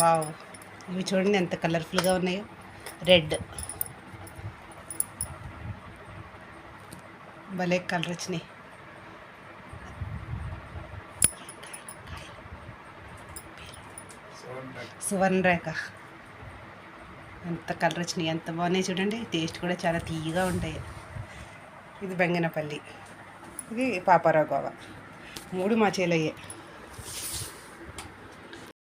Wow. ఇవి చూడండి ఎంత కలర్ఫుల్గా ఉన్నాయో. రెడ్ భలే కలర్ వచ్చినాయి. సువర్ణ రేఖ ఎంత కలర్ వచ్చినాయి ఎంత బాగున్నాయి చూడండి. టేస్ట్ కూడా చాలా తీయగా ఉంటాయి. ఇది బెంగనపల్లి. ఇది పాపారావు గోవా. మూడు మా చేలయ్యే